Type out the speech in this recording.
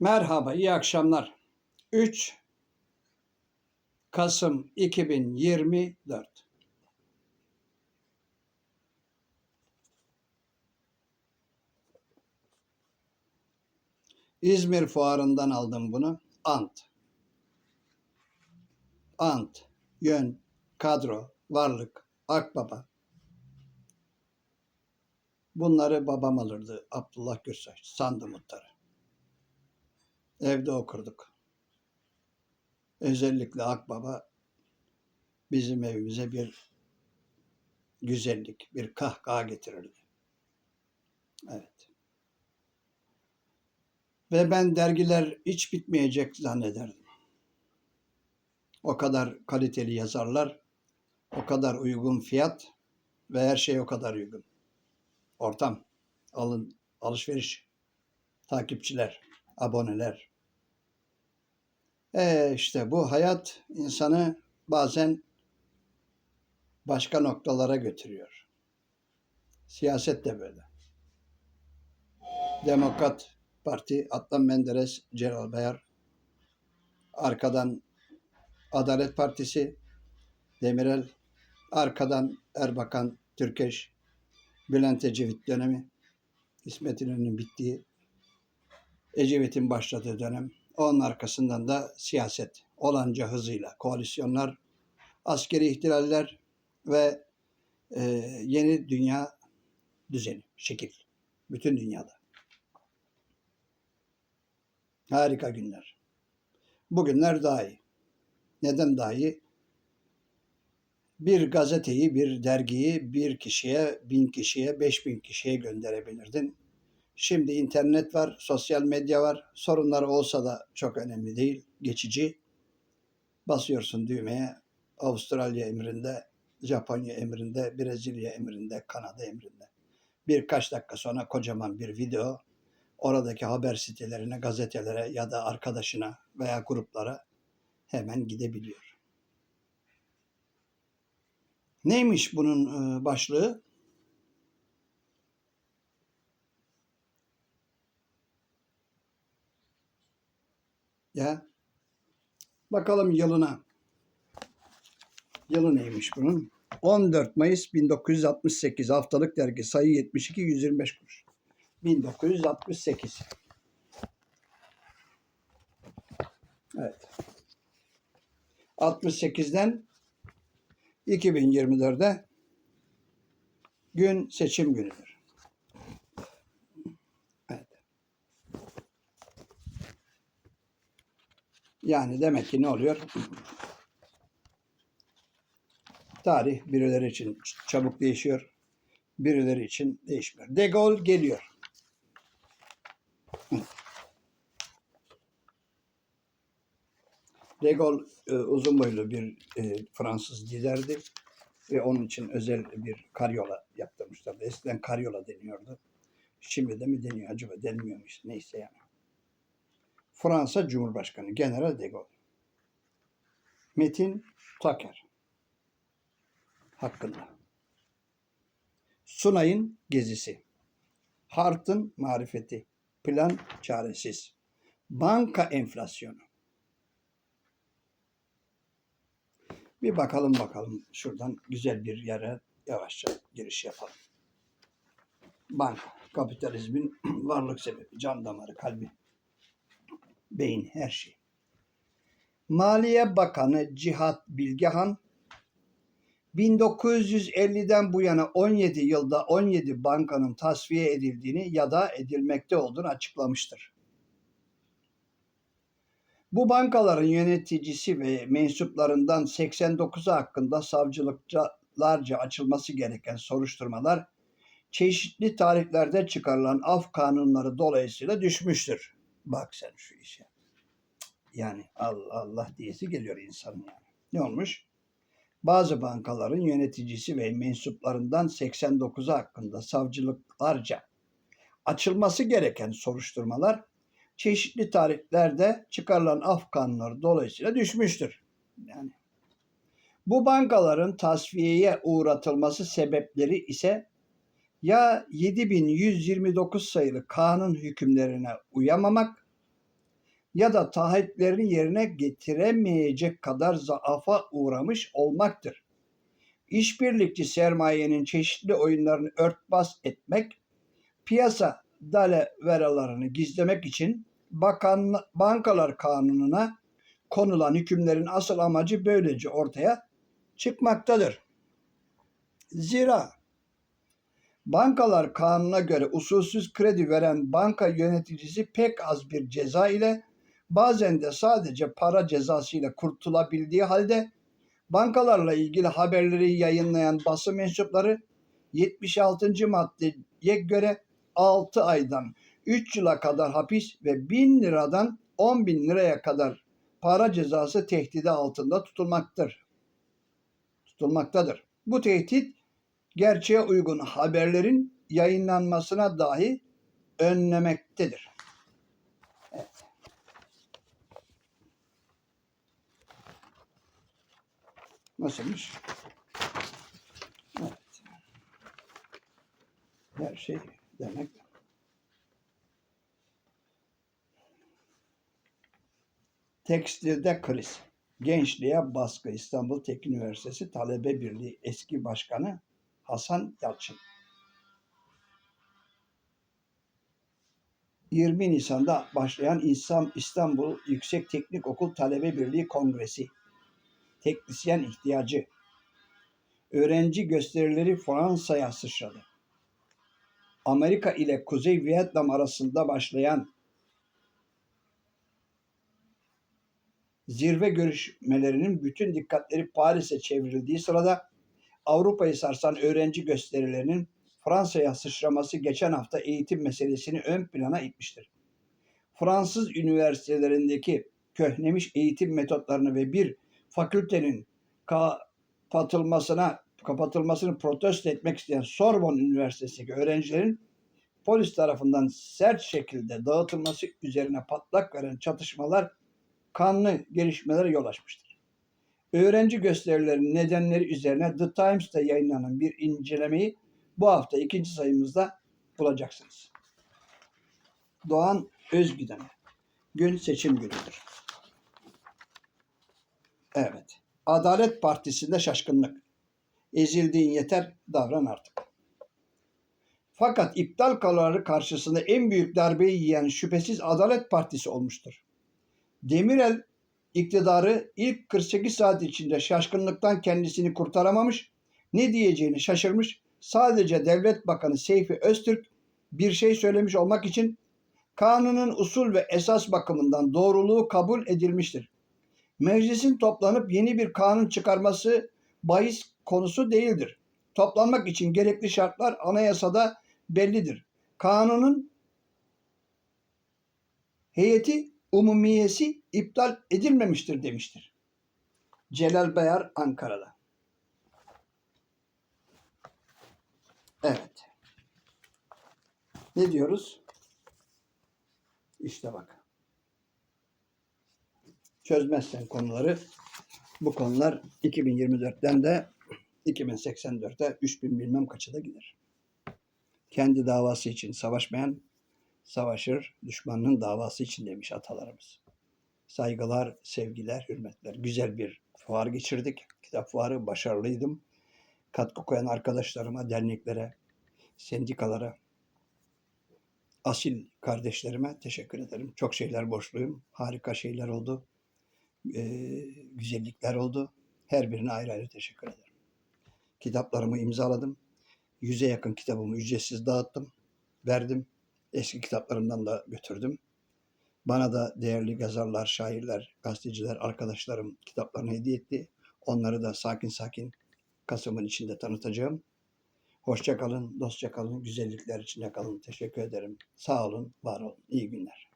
Merhaba, iyi akşamlar. 3 Kasım 2024. İzmir fuarından aldım bunu. Ant. Ant, yön, kadro, varlık, akbaba. Bunları babam alırdı. Abdullah Gürsoy, sandı muhtarı. Evde okurduk. Özellikle Akbaba bizim evimize bir güzellik, bir kahkaha getirirdi. Evet. Ve ben dergiler hiç bitmeyecek zannederdim. O kadar kaliteli yazarlar, o kadar uygun fiyat ve her şey o kadar uygun. Ortam, alın, alışveriş, takipçiler, aboneler. E işte bu hayat insanı bazen başka noktalara götürüyor. Siyaset de böyle. Demokrat Parti, Adnan Menderes, Celal Bayar. Arkadan Adalet Partisi, Demirel. Arkadan Erbakan, Türkeş, Bülent Ecevit dönemi. İsmet İnönü'nün bittiği, Ecevit'in başladığı dönem. Onun arkasından da siyaset olanca hızıyla koalisyonlar, askeri ihtilaller ve e, yeni dünya düzeni, şekil. Bütün dünyada. Harika günler. Bugünler daha iyi. Neden daha iyi? Bir gazeteyi, bir dergiyi bir kişiye, bin kişiye, beş bin kişiye gönderebilirdin. Şimdi internet var, sosyal medya var. Sorunlar olsa da çok önemli değil, geçici. Basıyorsun düğmeye, Avustralya emrinde, Japonya emrinde, Brezilya emrinde, Kanada emrinde. Birkaç dakika sonra kocaman bir video oradaki haber sitelerine, gazetelere ya da arkadaşına veya gruplara hemen gidebiliyor. Neymiş bunun e, başlığı? Ya bakalım yılına. Yılı neymiş bunun? 14 Mayıs 1968 haftalık dergi sayı 72 125 kuruş. 1968. Evet. 68'den 2024'e gün seçim günüdür. Yani demek ki ne oluyor? Tarih birileri için çabuk değişiyor, birileri için değişmiyor. De Gaulle geliyor. De Gaulle e, uzun boylu bir e, Fransız liderdi ve onun için özel bir karyola yaptırmışlardı. Eskiden karyola deniyordu. Şimdi de mi deniyor acaba denmiyormuş neyse yani. Fransa Cumhurbaşkanı General de Gaulle. Metin Taker hakkında. Sunay'ın gezisi. Hart'ın marifeti. Plan çaresiz. Banka enflasyonu. Bir bakalım bakalım şuradan güzel bir yere yavaşça giriş yapalım. Banka, kapitalizmin varlık sebebi, can damarı, kalbi, beyin, her şey. Maliye Bakanı Cihat Bilgehan 1950'den bu yana 17 yılda 17 bankanın tasfiye edildiğini ya da edilmekte olduğunu açıklamıştır. Bu bankaların yöneticisi ve mensuplarından 89'u hakkında savcılıklarca açılması gereken soruşturmalar çeşitli tarihlerde çıkarılan af kanunları dolayısıyla düşmüştür. Bak sen şu işe. Yani Allah Allah diyesi geliyor insanın yani. Ne olmuş? Bazı bankaların yöneticisi ve mensuplarından 89'u hakkında savcılıklarca açılması gereken soruşturmalar çeşitli tarihlerde çıkarılan af kanunları dolayısıyla düşmüştür. Yani bu bankaların tasfiyeye uğratılması sebepleri ise ya 7129 sayılı kanun hükümlerine uyamamak ya da taahhütlerini yerine getiremeyecek kadar zaafa uğramış olmaktır. İşbirlikçi sermayenin çeşitli oyunlarını örtbas etmek, piyasa daleveralarını gizlemek için bakan, bankalar kanununa konulan hükümlerin asıl amacı böylece ortaya çıkmaktadır. Zira bankalar kanuna göre usulsüz kredi veren banka yöneticisi pek az bir ceza ile bazen de sadece para cezası ile kurtulabildiği halde bankalarla ilgili haberleri yayınlayan basın mensupları 76. maddeye göre 6 aydan 3 yıla kadar hapis ve 1000 liradan 10 bin liraya kadar para cezası tehdidi altında tutulmaktır. Tutulmaktadır. Bu tehdit gerçeğe uygun haberlerin yayınlanmasına dahi önlemektedir. Nasılmış? Evet. Her şey demek. Tekstilde kriz. Gençliğe baskı İstanbul Teknik Üniversitesi Talebe Birliği eski başkanı Hasan Yalçın. 20 Nisan'da başlayan İslam İstanbul Yüksek Teknik Okul Talebe Birliği Kongresi. Teknisyen ihtiyacı. Öğrenci gösterileri Fransa'ya sıçradı. Amerika ile Kuzey Vietnam arasında başlayan zirve görüşmelerinin bütün dikkatleri Paris'e çevrildiği sırada Avrupa'yı sarsan öğrenci gösterilerinin Fransa'ya sıçraması geçen hafta eğitim meselesini ön plana itmiştir. Fransız üniversitelerindeki köhnemiş eğitim metotlarını ve bir fakültenin kapatılmasına kapatılmasını protesto etmek isteyen Sorbonne Üniversitesi'ndeki öğrencilerin polis tarafından sert şekilde dağıtılması üzerine patlak veren çatışmalar kanlı gelişmelere yol açmıştır. Öğrenci gösterilerinin nedenleri üzerine The Times'ta yayınlanan bir incelemeyi bu hafta ikinci sayımızda bulacaksınız. Doğan Özgüden. Gün seçim günüdür. Evet. Adalet Partisi'nde şaşkınlık. Ezildiğin yeter, davran artık. Fakat iptal kararı karşısında en büyük darbeyi yiyen şüphesiz Adalet Partisi olmuştur. Demirel iktidarı ilk 48 saat içinde şaşkınlıktan kendisini kurtaramamış, ne diyeceğini şaşırmış, sadece Devlet Bakanı Seyfi Öztürk bir şey söylemiş olmak için kanunun usul ve esas bakımından doğruluğu kabul edilmiştir. Meclisin toplanıp yeni bir kanun çıkarması bahis konusu değildir. Toplanmak için gerekli şartlar anayasada bellidir. Kanunun heyeti umumiyesi iptal edilmemiştir demiştir. Celal Bayar Ankara'da. Evet. Ne diyoruz? İşte bak. Çözmezsen konuları bu konular 2024'ten de 2084'e 3000 bilmem kaça da gider. Kendi davası için savaşmayan savaşır, düşmanın davası için demiş atalarımız. Saygılar, sevgiler, hürmetler. Güzel bir fuar geçirdik. Kitap fuarı başarılıydım. Katkı koyan arkadaşlarıma, derneklere, sendikalara, asil kardeşlerime teşekkür ederim. Çok şeyler borçluyum. Harika şeyler oldu. Ee, güzellikler oldu. Her birine ayrı ayrı teşekkür ederim. Kitaplarımı imzaladım. Yüze yakın kitabımı ücretsiz dağıttım. Verdim. Eski kitaplarımdan da götürdüm. Bana da değerli yazarlar, şairler, gazeteciler, arkadaşlarım kitaplarını hediye etti. Onları da sakin sakin Kasım'ın içinde tanıtacağım. Hoşça kalın, dostça kalın, güzellikler içinde kalın. Teşekkür ederim. Sağ olun, var olun. İyi günler.